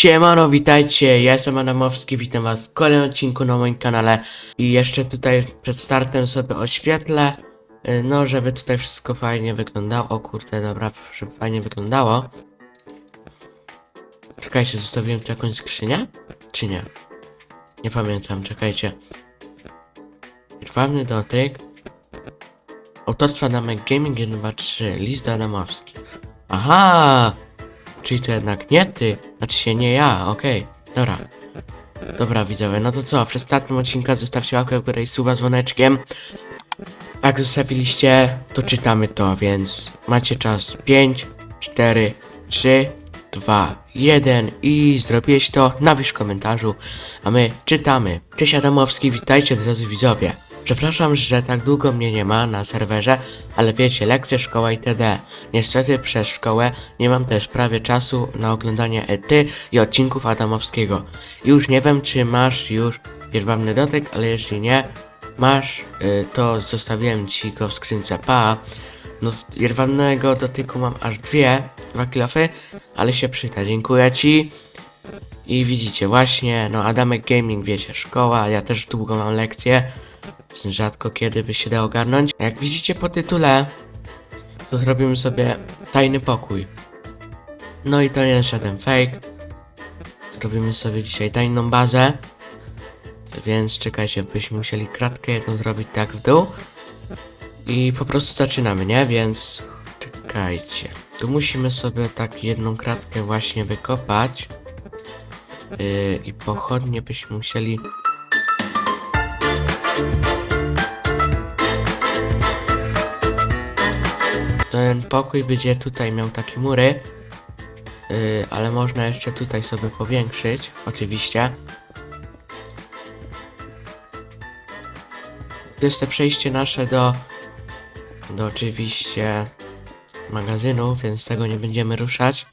Siemano, witajcie, ja jestem Adamowski, witam was w kolejnym odcinku na moim kanale i jeszcze tutaj przed startem sobie oświetlę, y, no żeby tutaj wszystko fajnie wyglądało, o kurde, dobra, żeby fajnie wyglądało. Czekajcie, zostawiłem tu jakąś skrzynię? Czy nie? Nie pamiętam, czekajcie. Krwawny dotyk. Autorstwa Adamek Gaming 1, 2, 3, list Adamowski. Aha! Czyli to jednak nie ty, znaczy się nie ja, okej, dobra. Dobra widzowie, no to co, w ostatnim odcinku zostawcie łapkę w górę i suba dzwoneczkiem. Jak zostawiliście, to czytamy to, więc macie czas 5, 4, 3, 2, 1 i zrobiłeś to, napisz w komentarzu, a my czytamy. Cześć Adamowski, witajcie drodzy widzowie. Przepraszam, że tak długo mnie nie ma na serwerze, ale wiecie, lekcje, szkoła itd. Niestety przez szkołę nie mam też prawie czasu na oglądanie ety i odcinków Adamowskiego. Już nie wiem, czy masz już jedwabny dotyk, ale jeśli nie masz, y, to zostawiłem ci go w skrzynce pa. No z jedwabnego dotyku mam aż dwie, dwa kilofy, ale się przyda. Dziękuję ci. I widzicie, właśnie, no Adamek Gaming, wiecie, szkoła, ja też długo mam lekcje. Rzadko kiedy by się dało ogarnąć. Jak widzicie po tytule, to zrobimy sobie tajny pokój. No i to nie żaden fake. Zrobimy sobie dzisiaj tajną bazę. Więc czekajcie, byśmy musieli kratkę jedną zrobić tak w dół. I po prostu zaczynamy, nie? Więc czekajcie. Tu musimy sobie tak jedną kratkę właśnie wykopać. Yy, I pochodnie byśmy musieli Ten pokój będzie tutaj miał takie mury, yy, ale można jeszcze tutaj sobie powiększyć, oczywiście. To jest to przejście nasze do, do oczywiście magazynu, więc tego nie będziemy ruszać.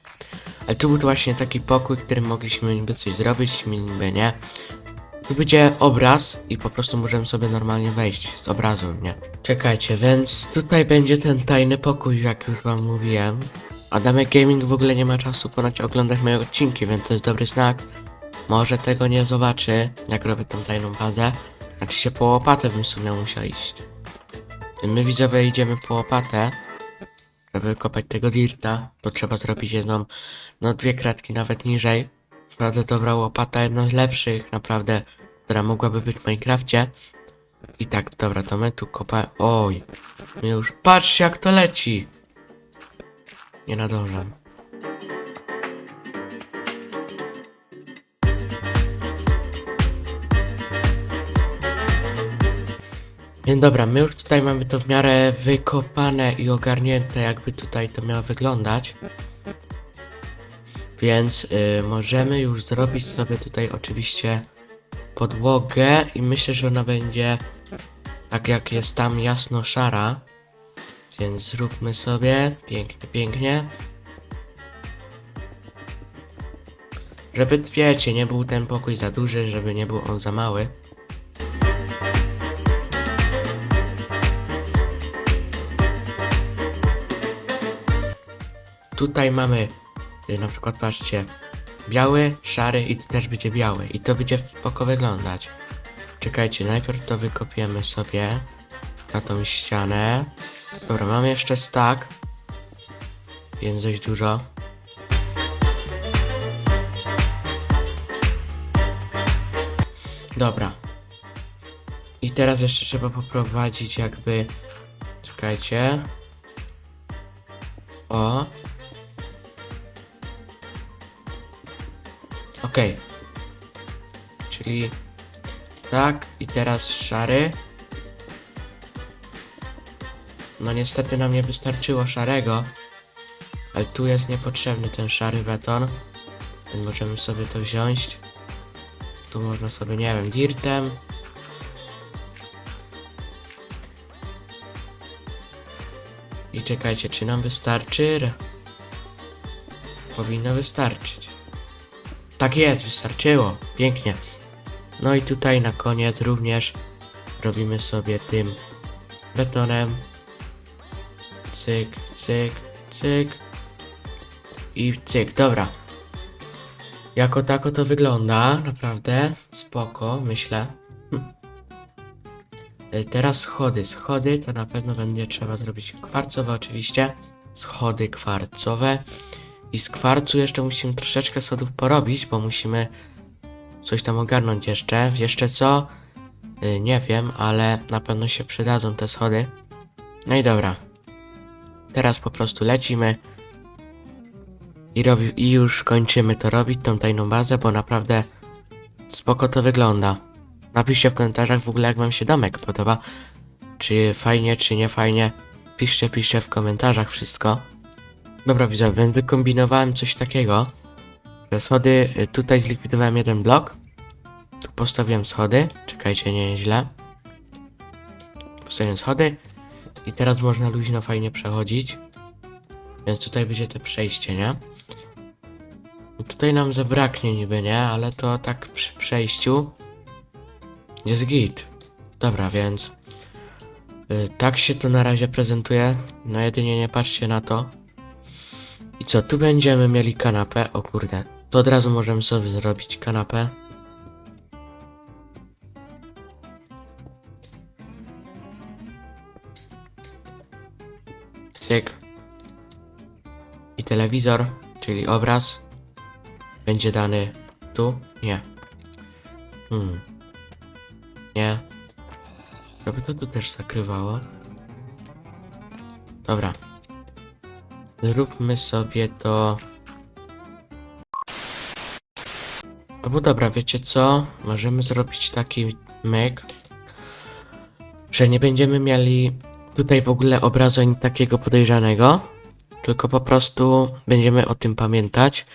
Ale tu był właśnie taki pokój, w którym mogliśmy niby coś zrobić, niby nie. Tu będzie obraz i po prostu możemy sobie normalnie wejść z obrazu, nie? Czekajcie, więc tutaj będzie ten tajny pokój, jak już wam mówiłem. Adamek Gaming w ogóle nie ma czasu ponad oglądać moje odcinki, więc to jest dobry znak. Może tego nie zobaczy, jak robię tą tajną bazę. Znaczy się po łopatę bym w sumie musiał iść. My widzowie idziemy po łopatę. Żeby kopać tego dirta, to trzeba zrobić jedną, no dwie kratki nawet niżej. Naprawdę dobra łopata, jedna z lepszych, naprawdę, która mogłaby być w Minecrafcie. I tak, dobra, to my tu kopałem. Oj, my już. Patrzcie, jak to leci! Nie nadążam. Więc dobra, my już tutaj mamy to w miarę wykopane i ogarnięte, jakby tutaj to miało wyglądać. Więc y, możemy już zrobić sobie tutaj oczywiście podłogę i myślę, że ona będzie tak jak jest tam jasno szara. Więc zróbmy sobie pięknie, pięknie. Żeby wiecie, nie był ten pokój za duży, żeby nie był on za mały. Tutaj mamy na przykład patrzcie biały, szary i tu też będzie biały i to będzie spoko wyglądać. Czekajcie, najpierw to wykopiemy sobie na tą ścianę. Dobra, mamy jeszcze stack, więc dość dużo. Dobra. I teraz jeszcze trzeba poprowadzić jakby... Czekajcie. O, Czyli tak i teraz szary. No niestety nam nie wystarczyło szarego. Ale tu jest niepotrzebny ten szary beton. Więc możemy sobie to wziąć. Tu można sobie, nie wiem, dirtem. I czekajcie, czy nam wystarczy? Powinno wystarczyć. Tak jest, wystarczyło. Pięknie. No i tutaj na koniec również robimy sobie tym betonem. Cyk, cyk, cyk. I cyk, dobra. Jako tako to wygląda, naprawdę spoko, myślę. Hm. Y, Teraz schody. Schody to na pewno będzie trzeba zrobić kwarcowe oczywiście. Schody kwarcowe. I z kwarcu jeszcze musimy troszeczkę schodów porobić, bo musimy coś tam ogarnąć jeszcze. Jeszcze co? Y, Nie wiem, ale na pewno się przydadzą te schody. No i dobra. Teraz po prostu lecimy. I, robi, I już kończymy to robić, tą tajną bazę, bo naprawdę spoko to wygląda. Napiszcie w komentarzach w ogóle jak wam się domek podoba. Czy fajnie, czy nie fajnie. Piszcie, piszcie w komentarzach wszystko. Dobra więc wykombinowałem coś takiego. Że schody, y, tutaj zlikwidowałem jeden blok. Tu postawiłem schody. Czekajcie, nie źle. Postawiłem schody. I teraz można luźno fajnie przechodzić. Więc tutaj będzie to przejście, nie? I Tutaj nam zabraknie niby, nie? Ale to tak przy przejściu jest git. Dobra, więc y, tak się to na razie prezentuje. No jedynie nie patrzcie na to. I co, tu będziemy mieli kanapę. O kurde, to od razu możemy sobie zrobić kanapę. Cyk. I telewizor, czyli obraz, będzie dany tu? Nie. Hmm. Nie. Żeby to tu też zakrywało. Dobra. Zróbmy sobie to. Albo dobra, wiecie co? Możemy zrobić taki myk, że nie będziemy mieli tutaj w ogóle obrazu ani takiego podejrzanego, tylko po prostu będziemy o tym pamiętać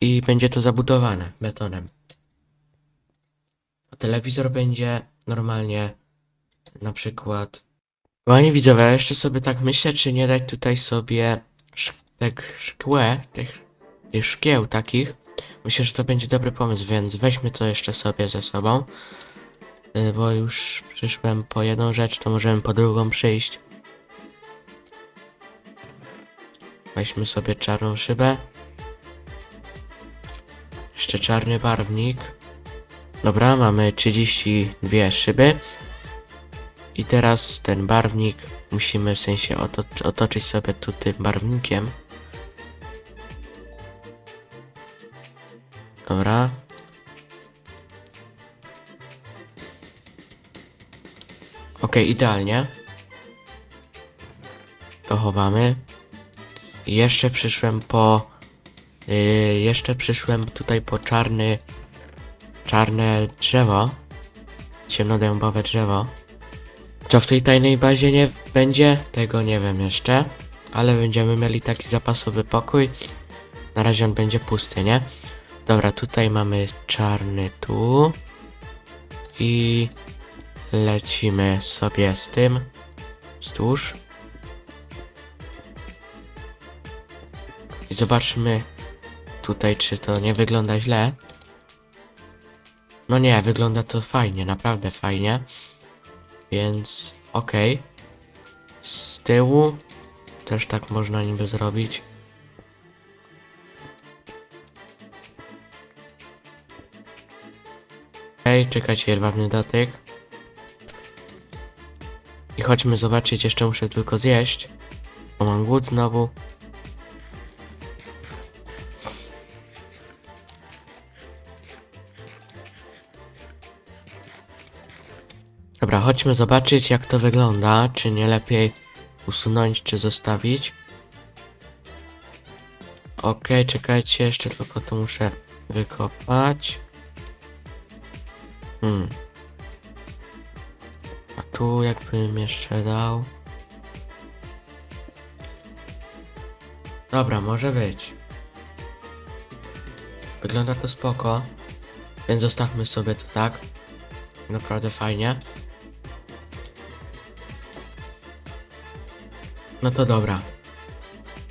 i będzie to zabudowane betonem. A telewizor będzie normalnie na przykład. Kochani widzowie, jeszcze sobie tak myślę, czy nie dać tutaj sobie tak szkłę, tych, tych szkieł takich. Myślę, że to będzie dobry pomysł, więc weźmy to jeszcze sobie ze sobą. Y, Bo już przyszłem po jedną rzecz, to możemy po drugą przyjść. Weźmy sobie czarną szybę. Jeszcze czarny barwnik. Dobra, mamy 32 szyby. I teraz ten barwnik musimy w sensie oto- otoczyć sobie tu tym barwnikiem. Dobra. Okej, idealnie. To chowamy. I jeszcze przyszłem po... Yy, jeszcze przyszłem tutaj po czarny... Czarne drzewo. Ciemnodębowe drzewo. Co w tej tajnej bazie nie będzie? Tego nie wiem jeszcze. Ale będziemy mieli taki zapasowy pokój. Na razie on będzie pusty, nie? Dobra, tutaj mamy czarny tu. I lecimy sobie z tym wzdłuż. I zobaczmy tutaj, czy to nie wygląda źle. No nie, wygląda to fajnie, naprawdę fajnie. Więc okej. Z tyłu też tak można niby zrobić. Okej, czekajcie, jedwabny dotyk. I chodźmy zobaczyć, jeszcze muszę tylko zjeść. Bo mam głód znowu. Chodźmy zobaczyć jak to wygląda. Czy nie lepiej usunąć, czy zostawić. Okej, czekajcie, jeszcze tylko to muszę wykopać. Hmm. A tu jakbym jeszcze dał. Dobra, może być. Wygląda to spoko. Więc zostawmy sobie to tak. Naprawdę fajnie. No to dobra.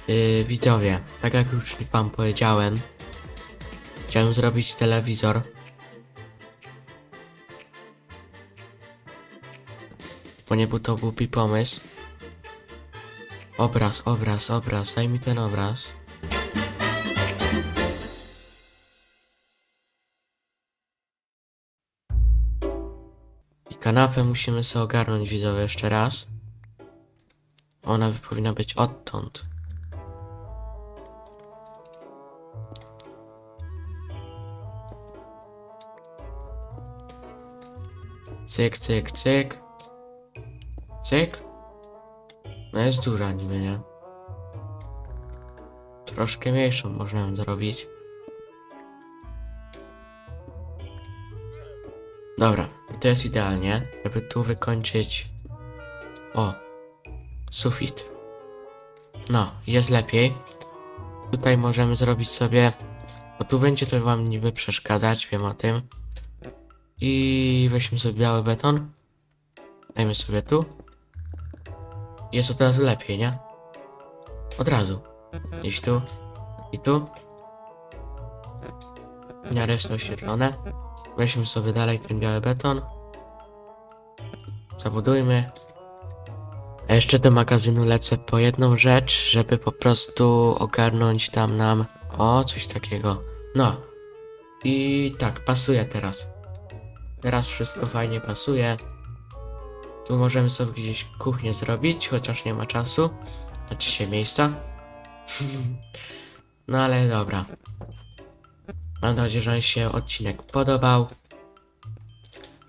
Yy, widzowie, tak jak już wam powiedziałem, chciałem zrobić telewizor. Bo nie był to głupi pomysł. Obraz, obraz, obraz, daj mi ten obraz. I kanapę musimy sobie ogarnąć widzowie jeszcze raz. Ona powinna być odtąd. Cyk, cyk, cyk. Cyk. No jest duża niby, nie? Troszkę mniejszą można ją zrobić. Dobra, to jest idealnie, żeby tu wykończyć... O, sufit. No, jest lepiej. Tutaj możemy zrobić sobie... Bo tu będzie to wam niby przeszkadzać, wiem o tym. I weźmy sobie biały beton. Dajmy sobie tu. Jest od razu lepiej, nie? Od razu. Gdzieś tu. I tu. W miarę jest to oświetlone. Weźmy sobie dalej ten biały beton. Zabudujmy. A jeszcze do magazynu lecę po jedną rzecz, żeby po prostu ogarnąć tam nam... O, coś takiego. No. I tak, pasuje teraz. Teraz wszystko fajnie pasuje. Tu możemy sobie gdzieś kuchnię zrobić, chociaż nie ma czasu. Znaczy się miejsca. No ale dobra. Mam nadzieję, że się odcinek podobał.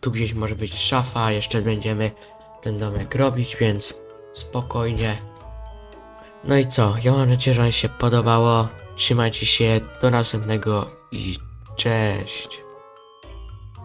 Tu gdzieś może być szafa, jeszcze będziemy ten domek robić, więc spokojnie. No i co? Ja mam nadzieję, że wam się podobało. Trzymajcie się, do następnego i cześć.